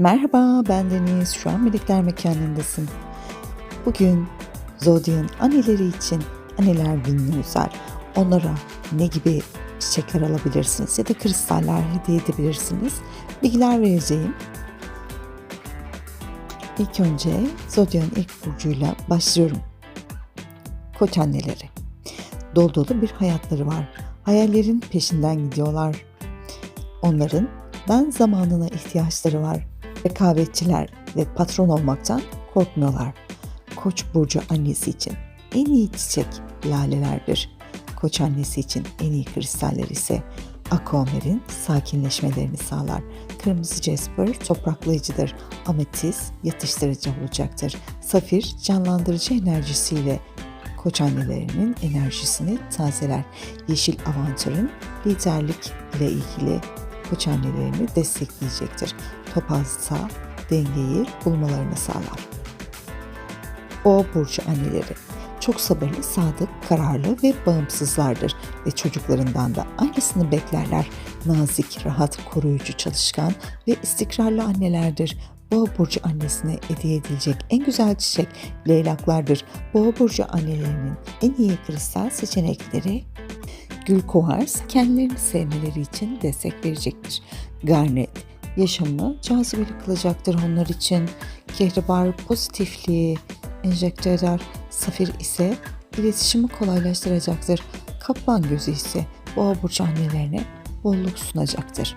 Merhaba, ben Deniz. Şu an Melekler Mekanı'ndasın. Bugün Zodiac'ın anneleri için anneler gününe özel onlara ne gibi çiçekler alabilirsiniz ya da kristaller hediye edebilirsiniz. Bilgiler vereceğim. İlk önce Zodiac'ın ilk burcuyla başlıyorum. Koç anneleri. Dolu dolu bir hayatları var. Hayallerin peşinden gidiyorlar. Onların ben zamanına ihtiyaçları var. Rekabetçiler ve patron olmaktan korkmuyorlar. Koç burcu annesi için en iyi çiçek lalelerdir. Koç annesi için en iyi kristaller ise aquamarine sakinleşmelerini sağlar. Kırmızı jasper topraklayıcıdır. Ametis yatıştırıcı olacaktır. Safir canlandırıcı enerjisiyle koç annelerinin enerjisini tazeler. Yeşil avanturun liderlik ile ilgili koç annelerini destekleyecektir. Topazsa dengeyi bulmalarını sağlar. O burcu anneleri çok sabırlı, sadık, kararlı ve bağımsızlardır ve çocuklarından da aynısını beklerler. Nazik, rahat, koruyucu, çalışkan ve istikrarlı annelerdir. Boğa burcu annesine hediye edilecek en güzel çiçek leylaklardır. Boğa burcu annelerinin en iyi kristal seçenekleri Gül Kovars kendilerini sevmeleri için destek verecektir. Garnet yaşamı cazibeli kılacaktır onlar için. Kehribar pozitifliği enjekte eder. Safir ise iletişimi kolaylaştıracaktır. Kaplan gözü ise boğa burcu annelerine bolluk sunacaktır.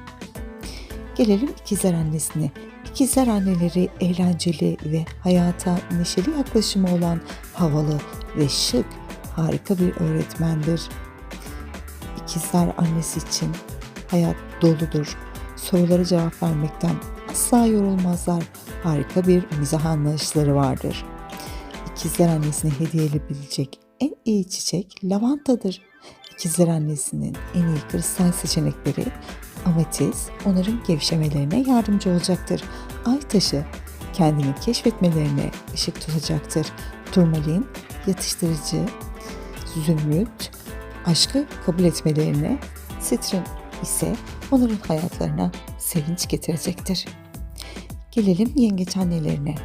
Gelelim ikizler annesine. İkizler anneleri eğlenceli ve hayata neşeli yaklaşımı olan havalı ve şık harika bir öğretmendir. İkizler annesi için hayat doludur. Sorulara cevap vermekten asla yorulmazlar. Harika bir mizah anlayışları vardır. İkizler annesine hediye edebilecek en iyi çiçek lavantadır. İkizler annesinin en iyi kristal seçenekleri ametis onların gevşemelerine yardımcı olacaktır. Ay taşı kendini keşfetmelerine ışık tutacaktır. Turmalin yatıştırıcı, zümrüt aşkı kabul etmelerine, sitrin ise onların hayatlarına sevinç getirecektir. Gelelim yengeç annelerine.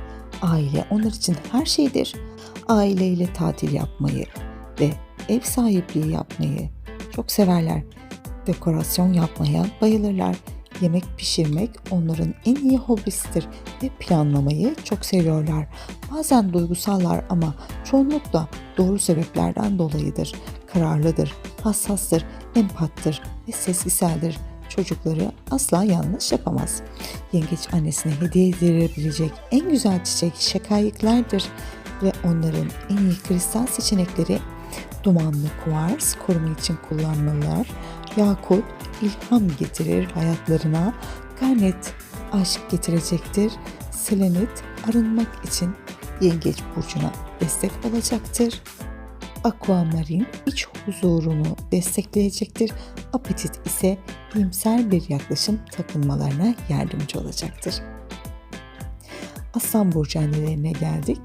Aile onlar için her şeydir. Aileyle tatil yapmayı ve ev sahipliği yapmayı çok severler. Dekorasyon yapmaya bayılırlar. Yemek pişirmek onların en iyi hobisidir ve planlamayı çok seviyorlar. Bazen duygusallar ama çoğunlukla doğru sebeplerden dolayıdır. Kararlıdır, hassastır, empattır ve sezgiseldir. Çocukları asla yanlış yapamaz. Yengeç annesine hediye edilebilecek en güzel çiçek şakayıklardır ve onların en iyi kristal seçenekleri dumanlı kuvars koruma için kullanmalılar, yakut ilham getirir hayatlarına, garnet aşk getirecektir, selenit arınmak için yengeç burcuna destek olacaktır. Aquamarin iç huzurunu destekleyecektir. Apetit ise iyimser bir yaklaşım takınmalarına yardımcı olacaktır. Aslan burcu annelerine geldik.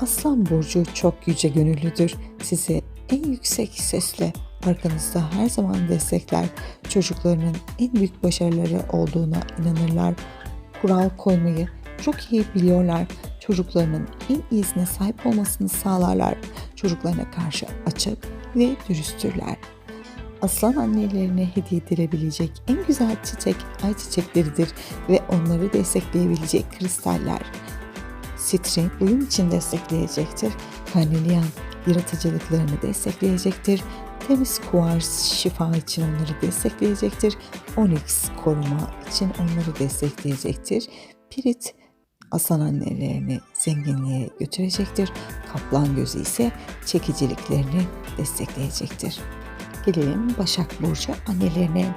Aslan burcu çok yüce gönüllüdür. Size en yüksek sesle arkanızda her zaman destekler. Çocuklarının en büyük başarıları olduğuna inanırlar. Kural koymayı çok iyi biliyorlar. Çocuklarının en iyisine sahip olmasını sağlarlar. Çocuklarına karşı açık ve dürüsttürler. Aslan annelerine hediye edilebilecek en güzel çiçek ay çiçekleridir ve onları destekleyebilecek kristaller. Sitrin uyum için destekleyecektir. Karnelian yaratıcılıklarını destekleyecektir. Temiz kuvars şifa için onları destekleyecektir. Onyx koruma için onları destekleyecektir. Pirit aslan annelerini zenginliğe götürecektir. Kaplan gözü ise çekiciliklerini destekleyecektir. Gelelim Başak Burcu annelerine.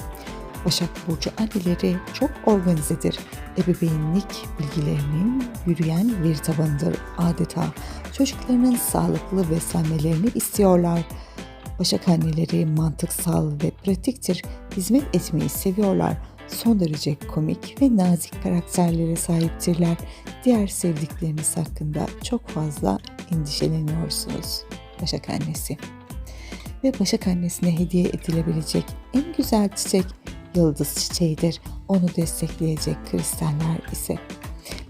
Başak Burcu anneleri çok organizedir. Ebeveynlik bilgilerinin yürüyen bir tabanıdır adeta. Çocuklarının sağlıklı beslenmelerini istiyorlar. Başak anneleri mantıksal ve pratiktir. Hizmet etmeyi seviyorlar. Son derece komik ve nazik karakterlere sahiptirler. Diğer sevdikleriniz hakkında çok fazla endişeleniyorsunuz. Başak annesi. Ve Başak annesine hediye edilebilecek en güzel çiçek yıldız çiçeğidir. Onu destekleyecek kristaller ise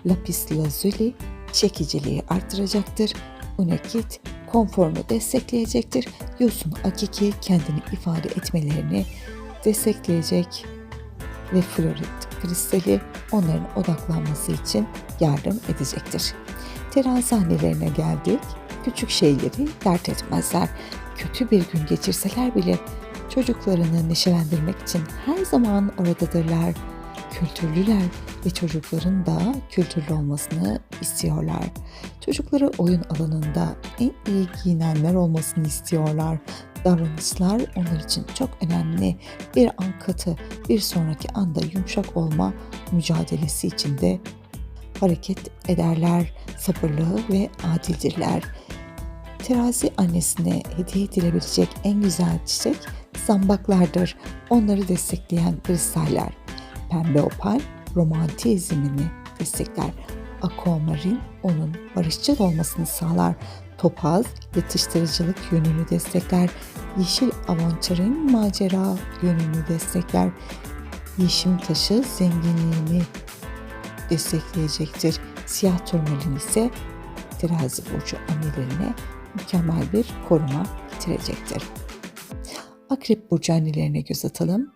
Lapis lazuli çekiciliği artıracaktır. Unekit konforunu destekleyecektir. Yosun akiki kendini ifade etmelerini destekleyecek ve florit kristali onların odaklanması için yardım edecektir. Terazi annelerine geldik. Küçük şeyleri dert etmezler. Kötü bir gün geçirseler bile çocuklarını neşelendirmek için her zaman oradadırlar. Kültürlüler ve çocukların da kültürlü olmasını istiyorlar. Çocukları oyun alanında en iyi giyinenler olmasını istiyorlar. Davranışlar onlar için çok önemli. Bir an katı, bir sonraki anda yumuşak olma mücadelesi içinde hareket ederler, sabırlı ve adildirler. Terazi annesine hediye edilebilecek en güzel çiçek zambaklardır. Onları destekleyen kristaller. Pembe opal romantizmini destekler. Aquamarin onun barışçıl olmasını sağlar. Topaz yatıştırıcılık yönünü destekler. Yeşil avançarın macera yönünü destekler. Yeşim taşı zenginliğini destekleyecektir. Siyah turmalin ise terazi burcu annelerine mükemmel bir koruma getirecektir. Akrep burcu annelerine göz atalım.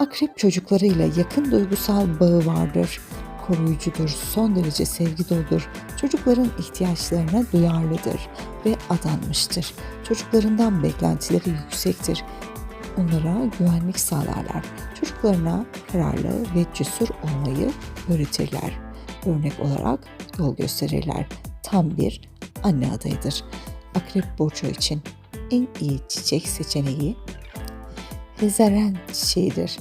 Akrep çocuklarıyla yakın duygusal bağı vardır. Koruyucudur, son derece sevgi doludur. Çocukların ihtiyaçlarına duyarlıdır ve adanmıştır. Çocuklarından beklentileri yüksektir. Onlara güvenlik sağlarlar. Çocuklarına kararlı ve cesur olmayı öğretirler. Örnek olarak yol gösterirler. Tam bir anne adayıdır. Akrep burcu için en iyi çiçek seçeneği hezeren çiçeğidir.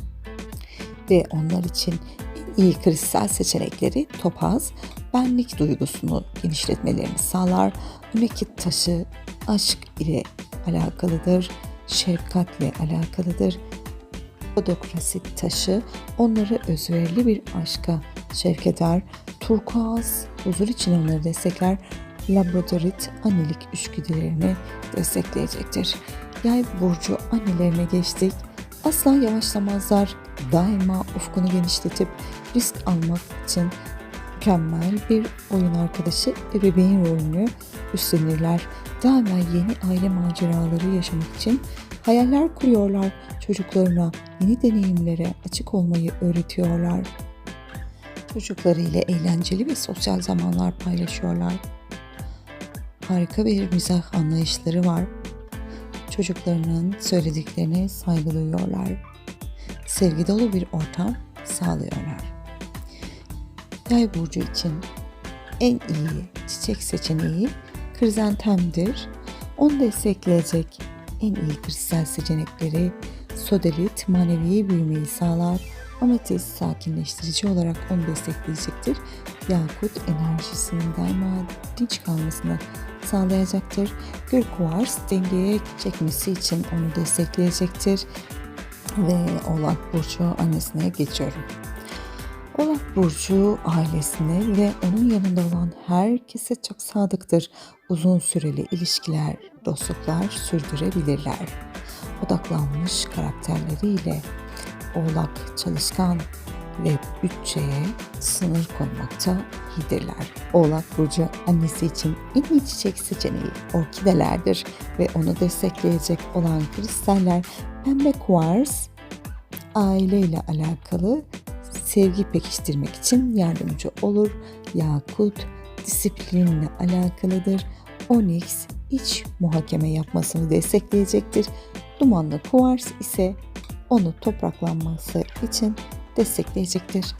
Ve onlar için en iyi kristal seçenekleri topaz, benlik duygusunu genişletmelerini sağlar. Ümekit taşı aşk ile alakalıdır, şefkatle alakalıdır. Podokrasi taşı onları özverili bir aşka şevk eder. Turkuaz huzur için onları destekler. Labradorit annelik içgüdülerini destekleyecektir. Yay burcu annelerine geçtik. Asla yavaşlamazlar. Daima ufkunu genişletip risk almak için mükemmel bir oyun arkadaşı ebeveyn rolünü üstlenirler. Daima yeni aile maceraları yaşamak için hayaller kuruyorlar. Çocuklarına yeni deneyimlere açık olmayı öğretiyorlar. Çocuklarıyla eğlenceli ve sosyal zamanlar paylaşıyorlar. Harika bir mizah anlayışları var. Çocuklarının söylediklerine saygı duyuyorlar. Sevgi dolu bir ortam sağlıyorlar. Yay burcu için en iyi çiçek seçeneği krizantemdir. Onu destekleyecek en iyi kristal seçenekleri sodelit manevi büyümeyi sağlar. Ametist sakinleştirici olarak onu destekleyecektir. Yakut enerjisinin daima dinç kalmasını sağlayacaktır. Gül kuvars dengeye çekmesi için onu destekleyecektir. Ve Oğlak Burcu annesine geçiyorum. Oğlak Burcu ailesine ve onun yanında olan herkese çok sadıktır. Uzun süreli ilişkiler, dostluklar sürdürebilirler. Odaklanmış karakterleriyle Oğlak çalışkan ve bütçeye sınır konmakta iyidirler. Oğlak Burcu annesi için en iyi çiçek seçeneği orkidelerdir ve onu destekleyecek olan kristaller pembe kuvars aileyle alakalı sevgi pekiştirmek için yardımcı olur. Yakut disiplinle alakalıdır. Onyx iç muhakeme yapmasını destekleyecektir. Dumanlı kuvars ise onu topraklanması için destekleyecektir.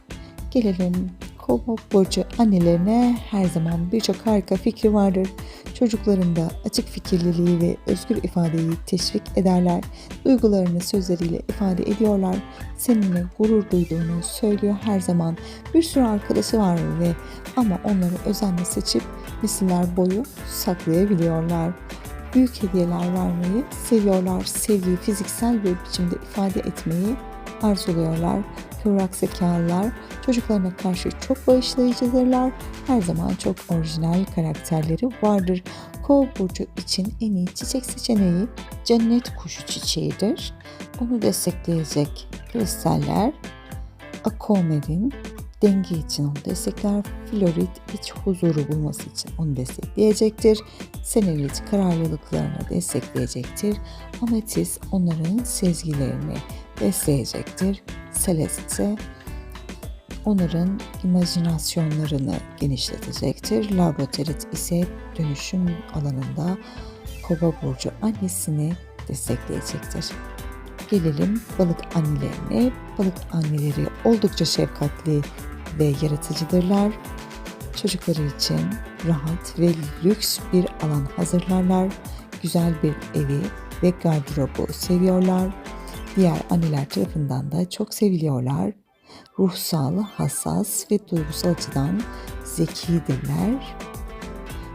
Gelelim Kova burcu annelerine her zaman birçok harika fikri vardır. Çocuklarında açık fikirliliği ve özgür ifadeyi teşvik ederler. Duygularını sözleriyle ifade ediyorlar. Seninle gurur duyduğunu söylüyor her zaman. Bir sürü arkadaşı var ve ama onları özenle seçip nesiller boyu saklayabiliyorlar. Büyük hediyeler vermeyi seviyorlar. Sevgiyi fiziksel bir biçimde ifade etmeyi arzuluyorlar. Kıvrak zekalılar çocuklarına karşı çok bağışlayıcıdırlar. Her zaman çok orijinal karakterleri vardır. Kov burcu için en iyi çiçek seçeneği cennet kuşu çiçeğidir. Onu destekleyecek kristaller Akomerin, denge için onu destekler. Florit iç huzuru bulması için onu destekleyecektir. Senelit kararlılıklarını destekleyecektir. Ametis onların sezgilerini besleyecektir. Celeste ise onların imajinasyonlarını genişletecektir. Laboterit ise dönüşüm alanında kova burcu annesini destekleyecektir. Gelelim balık annelerine. Balık anneleri oldukça şefkatli ve yaratıcıdırlar. Çocukları için rahat ve lüks bir alan hazırlarlar. Güzel bir evi ve gardırobu seviyorlar. Diğer anneler tarafından da çok seviliyorlar. Ruhsal, hassas ve duygusal açıdan zekidirler.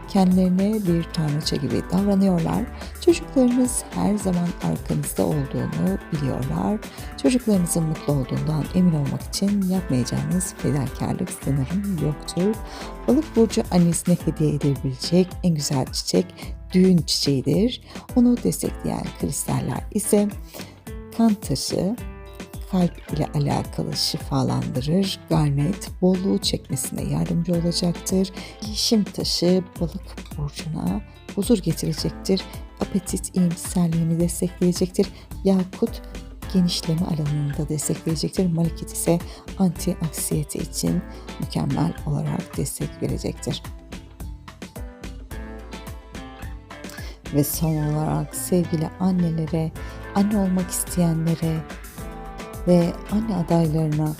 Kendilerine bir tanrıça gibi davranıyorlar. Çocuklarınız her zaman arkanızda olduğunu biliyorlar. Çocuklarınızın mutlu olduğundan emin olmak için yapmayacağınız fedakarlık sanırım yoktur. Balık burcu annesine hediye edebilecek en güzel çiçek düğün çiçeğidir. Onu destekleyen kristaller ise kan taşı, kalp ile alakalı şifalandırır. Garnet bolluğu çekmesine yardımcı olacaktır. Yeşim taşı balık burcuna huzur getirecektir. Apetit iyimserliğini destekleyecektir. Yakut genişleme alanında destekleyecektir. Malekit ise antiaksiyete için mükemmel olarak destek verecektir. Ve son olarak sevgili annelere, anne olmak isteyenlere, ve anne adaylarına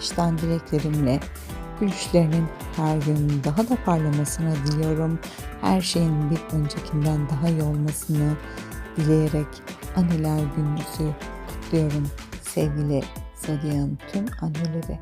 işten dileklerimle gülüşlerinin her gün daha da parlamasını diliyorum. Her şeyin bir öncekinden daha iyi olmasını dileyerek anneler gününüzü kutluyorum. Sevgili Zodyan tüm anneleri.